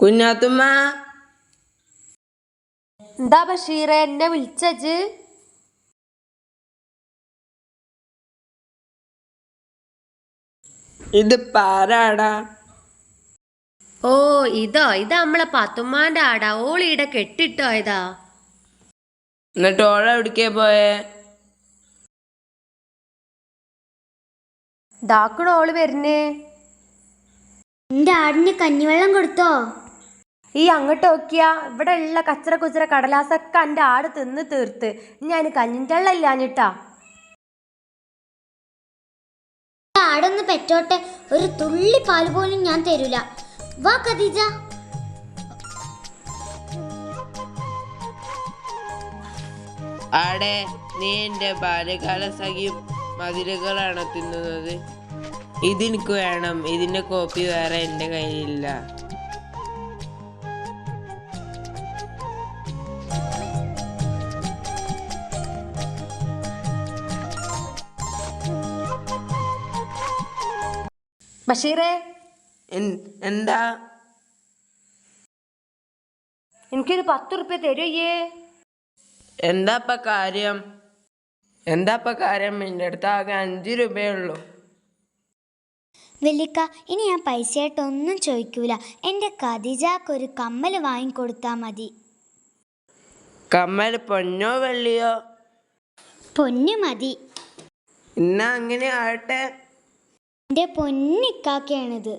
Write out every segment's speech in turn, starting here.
കുഞ്ഞാത്തുമ്മ. എന്താ ബഷീറ എന്നെ വിളിച്ചത് ഇത് പാരാടാ. ഓ ഇതോ ഇത് നമ്മളെ പത്തുമ്മാന്റെ ആടാ. ഓളിയുടെ കെട്ടിട്ടോ ഇതാ എന്നിട്ട് ഓള എവിടേക്കേ പോയേ? ഡാക്കണ ഓൾ വരുന്നേ? എന്റെ ആടിന് കഞ്ഞിവെള്ളം കൊടുത്തോ? ഈ അങ്ങോട്ട് നോക്കിയാ ഇവിടെ ഉള്ള കച്ചറ കുച്ചറ കടലാസൊക്കെ എന്റെ ആട് തിന്ന് തീർത്ത്. ഞാൻ കഞ്ഞിന്റെ ഇല്ലാഞ്ഞിട്ടാ. എന്റെ ആടൊന്ന് പെറ്റോട്ടെ. ഒരു തുള്ളി പാൽ പോലും ഞാൻ തരൂല. വാ ഖദീജ. ആടെ നീ എന്റെ ബാല്യകാല സഖിയും മതിലുകളാണോ തിന്നുന്നത്? ഇതെനിക്ക് വേണം. ഇതിന്റെ കോപ്പി വേറെ എന്റെ കയ്യിലില്ല. ബഷീറേ? എന്താ? എനിക്കൊരു പത്ത് ഉറുപ്പ്യ തരുയ്യേ എന്താപ്പ കാര്യം? എന്താപ്പ കാര്യം? എന്റെ അടുത്ത് ആകെ അഞ്ച് രൂപയുള്ളൂ. വെല്ലിക്ക ഇനി ഞാൻ പൈസയായിട്ടൊന്നും ചോദിക്കൂല. എന്റെ ഖദീജക്ക് ഒരു കമ്മൽ വാങ്ങിക്കൊടുത്താ മതി. കമ്മൽ പൊന്നോ വെള്ളിയോ? പൊന്നു മതി. ഇന്നാ അങ്ങനെ ആവട്ടെ എന്റെ പൊന്നിക്കാക്കയാണിത്.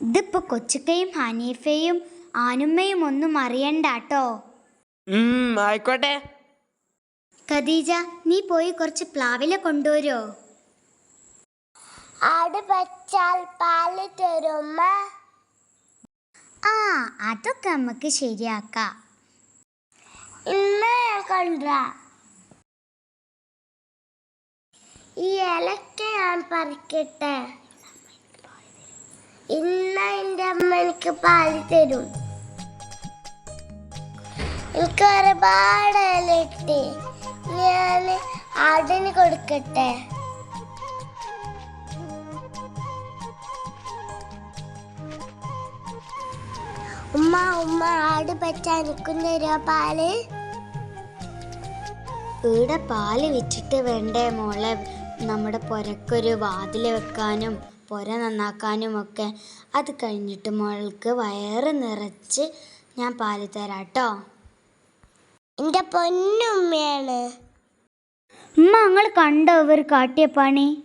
ഇതിപ്പോ കൊച്ചുക്കയും ഹനീഫയും ആനുമ്മയും ഒന്നും അറിയണ്ട കേട്ടോ ആയിക്കോട്ടെ. ഖദീജ നീ പോയി കുറച്ച് പ്ലാവില കൊണ്ടുവരോ. ആട് വെച്ചാൽ പാൽ തരുമ്മ ആ അതൊക്കെ നമുക്ക് ശരിയാക്കാം. ഇന്ന് ഞാൻ ഈ ഇലക്ക ഞാൻ പറിക്കട്ടെ. ഇന്ന് എന്റെ അമ്മ എനിക്ക് പാൽ തരും. എനിക്ക് ഒരുപാട് ഇല കിട്ടി. ഞാൻ ആടിന് കൊടുക്കട്ടെ. ഉമ്മ ഉമ്മ ആട് പറ്റ എനിക്കും തരുമോ പാൽ? ഇവിടെ പാൽ വിറ്റിട്ട് വേണ്ടേ മോളെ? നമ്മുടെ പുരക്കൊരു വാതിൽ വെക്കാനും പുര നന്നാക്കാനും ഒക്കെ അത് കഴിഞ്ഞിട്ട് മോൾക്ക് വയറ് നിറച്ച് ഞാൻ പാൽ തരാം കേട്ടോ എന്റെ പൊന്നുമ്മയാണ് ഉമ്മ നിങ്ങൾ കണ്ടോ ഇവർ കാട്ടിയ പണി?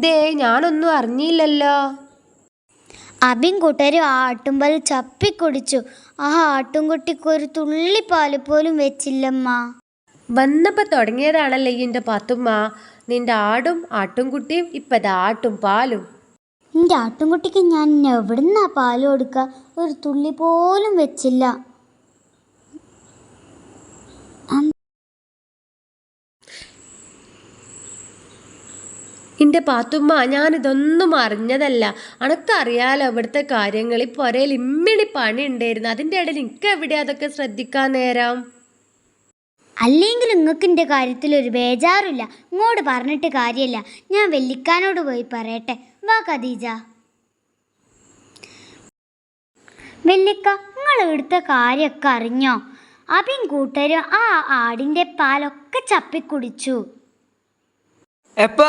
ദേ ഞാനൊന്നും അറിഞ്ഞില്ലല്ലോ. അബിൻ കൂട്ടരും ആ ആട്ടുംപാൽ ചപ്പിക്കുടിച്ചു. ആ ആട്ടുംകുട്ടിക്ക് ഒരു തുള്ളി പാൽ പോലും വെച്ചില്ലമ്മ. വന്നപ്പോ തുടങ്ങിയതാണല്ലേ എന്റെ പത്തുമ്മ? നിന്റെ ആടും ആട്ടുംകുട്ടിയും ഇപ്പതാ ആട്ടും പാലും. എന്റെ ആട്ടുംകുട്ടിക്ക് ഞാൻ എവിടുന്നാ പാൽ കൊടുക്കുക ഒരു തുള്ളി പോലും വെച്ചില്ല. എന്റെ പാത്തുമ്മ ഞാനിതൊന്നും അറിഞ്ഞതല്ല. അനക്കറിയാലോ ഇവിടുത്തെ കാര്യങ്ങൾ. ഈ പൊരയിൽ ഇമ്മിണി പണി ഉണ്ടായിരുന്നു അതിന്റെ ഇടയിൽ എനിക്ക് എവിടെയാ അതൊക്കെ ശ്രദ്ധിക്കാൻ നേരം? അല്ലെങ്കിൽ നിങ്ങൾക്ക് എന്റെ കാര്യത്തിൽ ഒരു ബേജാറില്ല. ഇങ്ങോട്ട് പറഞ്ഞിട്ട് കാര്യമില്ല. ഞാൻ വെല്ലിക്കാനോട് പോയി പറയട്ടെ. വാ ഖദീജ. വെല്ലിക്ക നിങ്ങൾ ഇവിടുത്തെ കാര്യമൊക്കെ അറിഞ്ഞോ? അബിൻ കൂട്ടരും ആ ആടിന്റെ പാലൊക്കെ ചപ്പിക്കുടിച്ചു. എപ്പോ?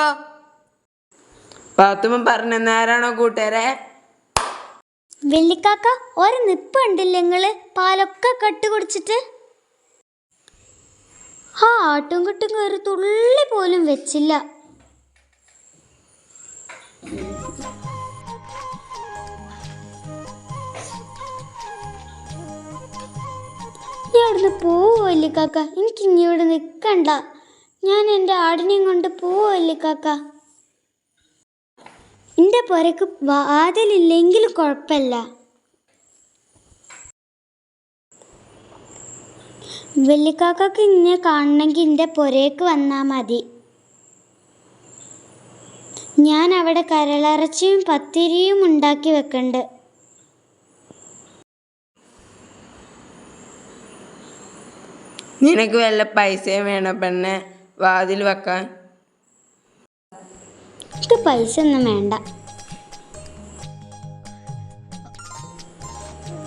പാത്തുമ്മ പറഞ്ഞ നേരാണോ കൂട്ടുകാരെ? വെള്ളിക്കാക്ക ഒരു നിപ്പ് ഉണ്ടില്ല നിങ്ങൾ? പാലൊക്കെ കട്ട് കുടിച്ചിട്ട്? ആ ആട്ടും കുട്ടും കയറി തുള്ളി പോലും വെച്ചില്ല. ഞാൻ അവിടുന്ന് പോവോ കാക്ക? എനിക്ക് ഇനി ഇവിടെ നിൽക്കണ്ട ഞാൻ എന്റെ ആടിനെയും കൊണ്ട് പോവോ കാക്ക? എന്റെ പുരക്ക് വാതിലില്ലെങ്കിലും കുഴപ്പമില്ല. വെള്ളിക്കാക്കക്ക് ഇന്നെ കാണണമെങ്കിൽ എന്റെ പുരയ്ക്ക് വന്നാൽ മതി. ഞാൻ അവിടെ കരളിറച്ചിയും പത്തിരിയും ഉണ്ടാക്കി വെക്കണ്ട്. നിനക്ക് വല്ല പൈസയും വേണം പെണ്ണെ വാതിൽ വെക്കാൻ. എനിക്ക് പൈസ ഒന്നും വേണ്ട.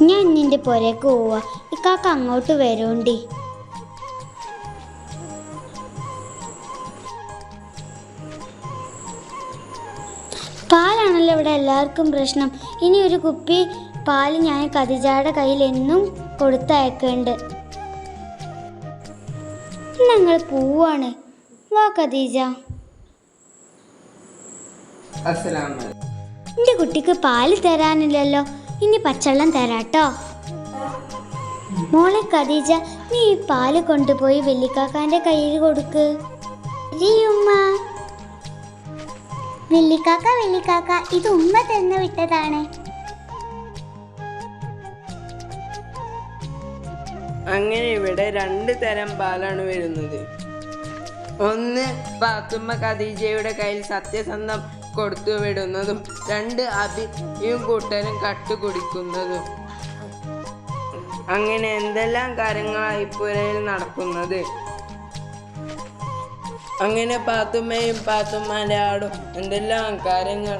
ഞാൻ നിന്റെ പുരക്ക് പോവാ. ഇക്കാക്ക അങ്ങോട്ട് വരൂണ്ടി. പാലാണല്ലോ ഇവിടെ എല്ലാവർക്കും പ്രശ്നം. ഇനി ഒരു കുപ്പി പാൽ ഞാൻ കതിജയുടെ കയ്യിൽ എന്നും കൊടുത്തയക്കുന്നുണ്ട്. ഞങ്ങൾ പോവാണ്. വാ ഖദീജ എന്റെ കുട്ടിക്ക് പാൽ തരാനില്ലല്ലോ. ഇനി പച്ചവെള്ളം തരാട്ടോ. മോളെ ഖദീജ നീ ഈ പാൽ കൊണ്ടുപോയി വെല്ലിക്കാക്കാന്റെ കയ്യിൽ കൊടുക്ക്. വെല്ലിക്കാക്ക വെല്ലിക്കാക്ക ഇത് ഉമ്മ തന്ന വിട്ടതാണ്. അങ്ങനെ ഇവിടെ രണ്ട് തരം പാലാണ് വരുന്നത്. ഒന്ന് പാത്തുമ്മ ഖദീജയുടെ കയ്യിൽ സത്യസന്ധം കൊടുത്തു വിടുന്നതും രണ്ട് അബിയും കൂട്ടരും കട്ടു കുടിക്കുന്നതും അങ്ങനെ എന്തെല്ലാം കാര്യങ്ങളാണ് ഈ പുരയിൽ നടക്കുന്നത്? അങ്ങനെ പാത്തുമ്മയും പാത്തുമ്മാന്റെ ആടും എന്തെല്ലാം കാര്യങ്ങൾ